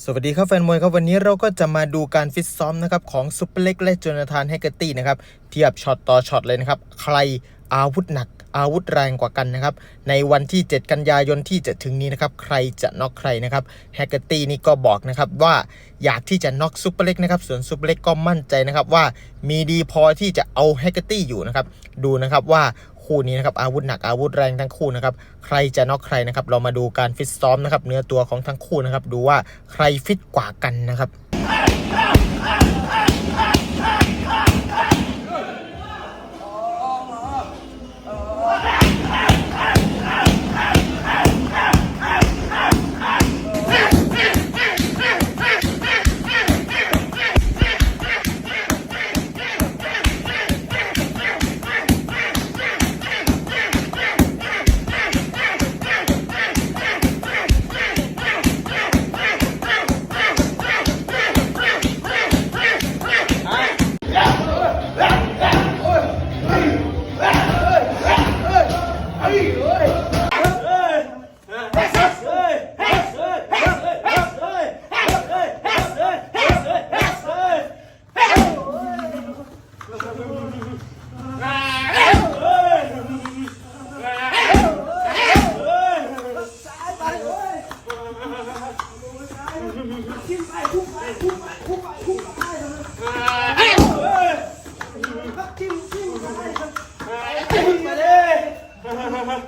สวัสดีครับแฟนมวยครับวันนี้เราก็จะมาดูการฟิตซ้อมนะครับของซุปเปอร์เล็กและโจนาธานแฮกเกอร์ตี้นะครับเทียบช็อตต่อช็อตเลยนะครับ ใครอาวุธหนักอาวุธแรงกว่ากันนะครับ ในวันที่ 7 กันยายนที่จะถึงนี้นะครับ ใครจะน็อกใครนะครับแฮกเกอร์ตี้นี่ก็บอกนะครับว่าอยากที่จะน็อกซุปเปอร์เล็กนะครับ ส่วนซุปเปอร์เล็กก็มั่นใจนะครับว่ามีดีพอที่จะเอาแฮกเกอร์ตี้อยู่นะครับ ดูนะครับว่า คู่นี้นะครับอาวุธหนักอาวุธแรงทั้งคู่นะครับใครจะน็อกใครนะครับเรามาดูการฟิตซ้อมนะครับเนื้อตัวของทั้งคู่นะครับดูว่าใครฟิตกว่ากันนะครับ ว้า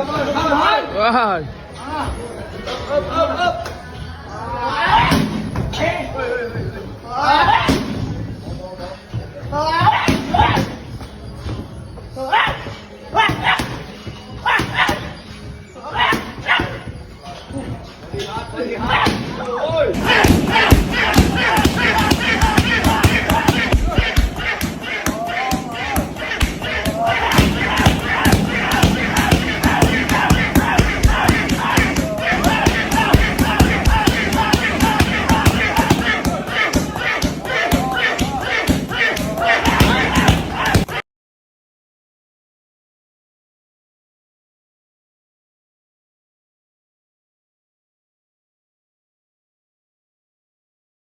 Wow. Up, up, up. Hey. Wait, wait, wait.